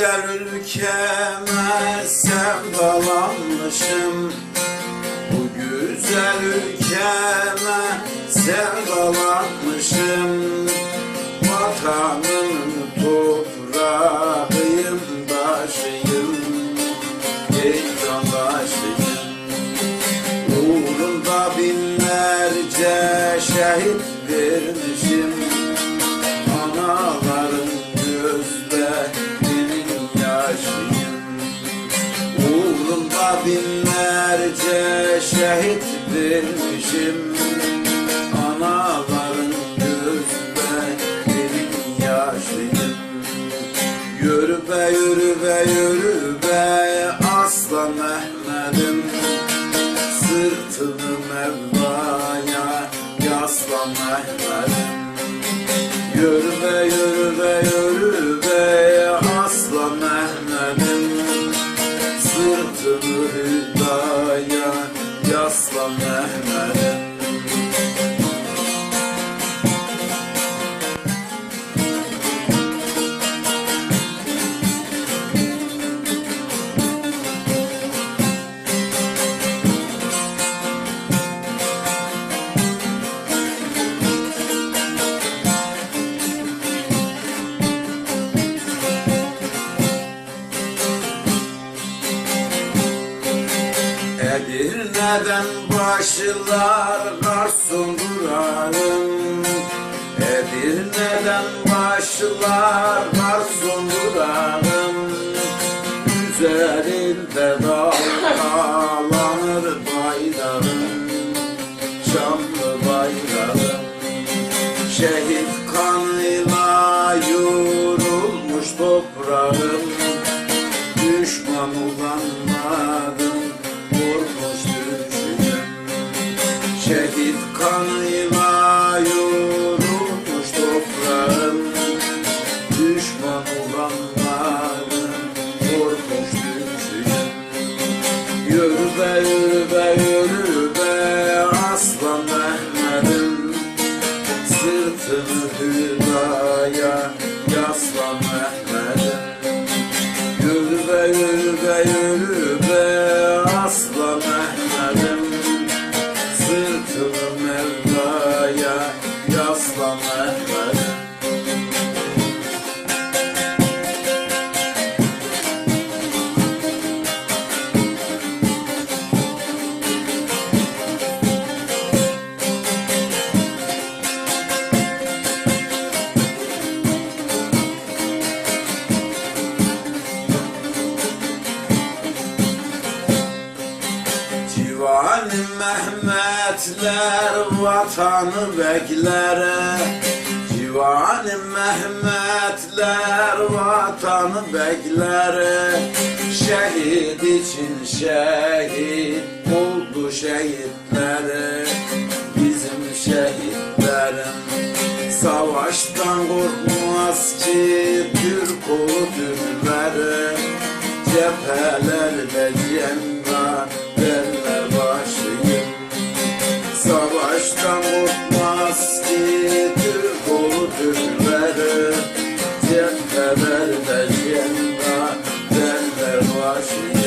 Düşler ülkeme sevdalanmışım Bu güzel ülkeme sevdalanmışım Vatanın toprağıyım taşıyım Ey candaşıyım Uğrunda binlerce şehit vermişim binlerce şehit vermişim Anaların gözlerinin yaşıyım Yürü be yürü be yürü be aslan Mehmet'im Sırtını Mevla'ya yaslan Mehmet'im. Yürü be yürü be yürü be aslan Mehmet'im Sırtını Edirne'den başlar garson durarım Edirne'den başlar garson durarım Üzerinde dalgalanır bayrağım Şanlı bayrağım Şehit kanıyla yoğrulmuş toprağım Düşman olanların korkmuş Yürü be yürü be yürü Civanı Mehmetler vatanı beklere. Civanı Mehmetler vatanı beklere. Şehit için şehit oldu şehitleri Bizim şehitlerim Savaştan korkmaz ki Türk olu Türkleri Cephelerde cengaverler Savaştan korkmaz ki Türk oğlu Türkleri Cephelerde cenda Derler başı